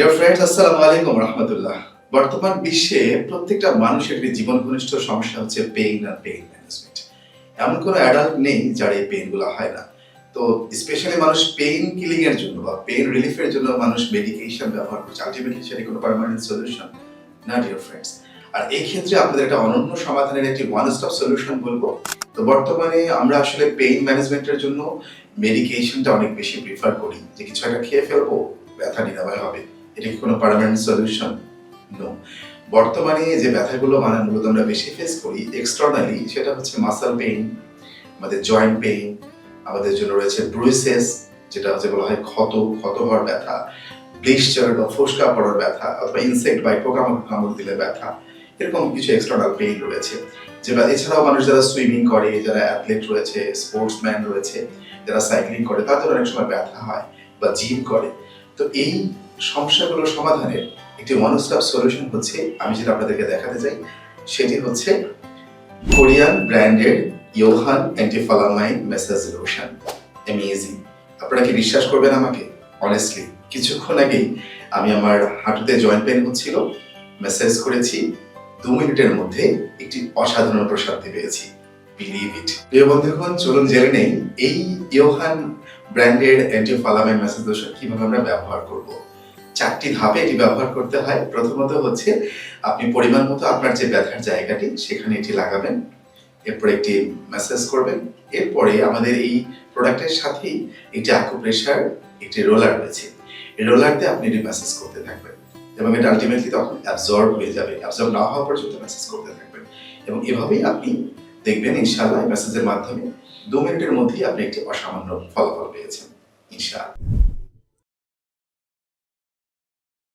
Dear friends আসসালামু আলাইকুম রহমতুল্লাহ বর্তমান বিশ্বে প্রত্যেকটা মানুষের একটি জীবন ঘনিষ্ঠ সমস্যা হচ্ছে পেইন আর পেইন ম্যানেজমেন্ট এমন কোনো অ্যাডাল্ট নেই যার এই পেইনগুলো হয় না। তো স্পেশালি মানুষ পেইন কিলিং এর জন্য বা পেইন রিলিফের জন্য মানুষ মেডিকেশন ব্যবহার করছে। আলটিমেটলি সেটা কোনো পার্মানেন্ট সলিউশন না ডিয়ার ফ্রেন্ডস আর এই ক্ষেত্রে আপনাদের একটা অনন্য সমাধানের একটি ওয়ান স্টপ সলিউশন বলব। তো বর্তমানে আমরা আসলে পেইন ম্যানেজমেন্টের জন্য মেডিকেশনটা অনেক বেশি প্রিফার করি। যে কিছু একটা খেয়ে ফেলব, ব্যথা নিরাময় হবে। এটা কি কোনো পার্মানেন্ট সলিউশন নো বর্তমানে যে ব্যথাগুলো মানে মূলত আমরা বেশি ফেস করি এক্সটার্নালি সেটা হচ্ছে মাসাল পেইন আমাদের জয়েন্ট পেইন আমাদের জন্য রয়েছে ব্রুইসেস যেটা হচ্ছে বলা হয় ক্ষত ক্ষত হওয়ার ব্যথা ব্লিস্টার বা ফোসকা পড়ার ব্যথা, অথবা ইনসেক্ট বা পোকামাকড় কামড় দিলে ব্যথা, এরকম কিছু এক্সটার্নাল পেইন রয়েছে। যে বা- এছাড়াও মানুষ যারা সুইমিং করে, যারা অ্যাথলেট রয়েছে স্পোর্টসম্যান রয়েছে, যারা সাইক্লিং করে, তাদের অনেক সময় ব্যথা হয় বা জিম করে। তো এই সমস্যাগুলোর সমাধানের একটি ওয়ান সলিউশন হচ্ছে, আমি যেটা আপনাদেরকে দেখাতে চাই, সেটি হচ্ছে কোরিয়ান ব্র্যান্ডের Yohan antiphlamine massage lotion. Amazing আপনারা কি বিশ্বাস করবেন আমাকে? অনেস্টলি কিছুক্ষণ আগেই আমি আমার হাঁটুতে জয়েন্ট পেন হচ্ছিল মেসেজ করেছি, দু মিনিটের মধ্যে একটি অসাধারণ প্রশান্তি পেয়েছি। বিলিভ ইট প্রিয় বন্ধুগণ, চলুন জেনে নেই, এই ইয়োহান ব্র্যান্ডের অ্যান্টিফালামাইন মেসেজ লোশন কীভাবে আমরা ব্যবহার করব। চারটি ধাপে এটি ব্যবহার করতে হয়। প্রথমত হচ্ছে আপনি পরিমাণ মতো আপনার যে ব্যথার জায়গাটি, সেখানে এটি লাগাবেন। এরপর একটি ম্যাসেজ করবেন। এরপরে আমাদের এই প্রোডাক্টের সাথেই একটি আকুপ্রেশার একটি রোলার রয়েছে। এই রোলার দিয়ে আপনি এটি ম্যাসেজ করতে থাকবেন এবং এটা আলটিমেটলি তখন অ্যাবজর্ব হয়ে যাবে। অ্যাবজর্ব না হওয়া পর্যন্ত ম্যাসেজ করতে থাকবেন। এবং এভাবেই আপনি দেখবেন ইনশাআল্লাহ মেসেজের মাধ্যমে দু মিনিটের মধ্যেই আপনি একটি অসামান্য ফলাফল পেয়েছেন। ইনশাআল্লাহ।